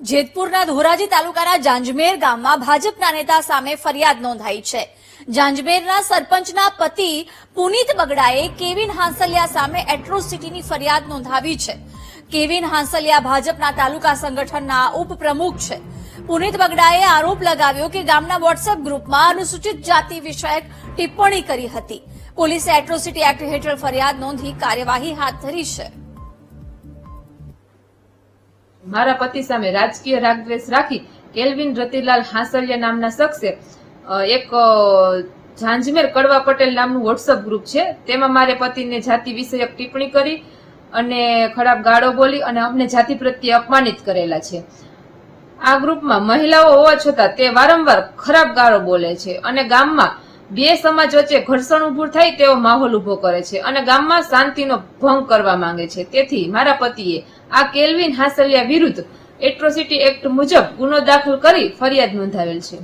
જેતપુરના ધોરાજી તાલુકાના જાંજમેર ગામમાં ભાજપના નેતા સામે ફરિયાદ નોંધાઈ છે. જાંજમેરના સરપંચના પતિ પુનિત બગડાએ કેવિન હાંસલિયા સામે એટ્રોસિટીની ફરિયાદ નોંધાવી છે. કેવિન હાંસલિયા ભાજપના તાલુકા સંગઠનના ઉપપ્રમુખ છે. પુનિત બગડાએ આરોપ લગાવ્યો કે ગામના વોટ્સએપ ગ્રુપમાં અનુસૂચિત જાતિ વિષયક ટિપ્પણી કરી હતી. પોલીસે એટ્રોસિટી એક્ટ હેઠળ ફરિયાદ નોંધી કાર્યવાહી હાથ ધરી છે. મારા પતિ સામે રાજકીય રાગદ્વેષ રાખી કેલ્વિન રતિલાલ હાંસલિયા નામના શખ્સે એક ઝાંઝમેર કડવા પટેલ નામનું વોટ્સઅપ ગ્રુપ છે. તેમાં મારે પતિને જાતિ વિષયક ટિપ્પણી કરી અને ખરાબ ગાળો બોલી અને અમને જાતિ પ્રત્યે અપમાનિત કરેલા છે. આ ગ્રુપમાં મહિલાઓ હોવા છતાં તે વારંવાર ખરાબ ગાળો બોલે છે અને ગામમાં બે સમાજ વચ્ચે ઘર્ષણ ઉભું થાય તેવો માહોલ ઊભો કરે છે અને ગામમાં શાંતિનો ભંગ કરવા માંગે છે. તેથી મારા પતિએ આ કેલ્વિન હાસલિયા વિરુદ્ધ એટ્રોસિટી એક્ટ મુજબ ગુનો દાખલ કરી ફરિયાદ નોંધાવેલ છે.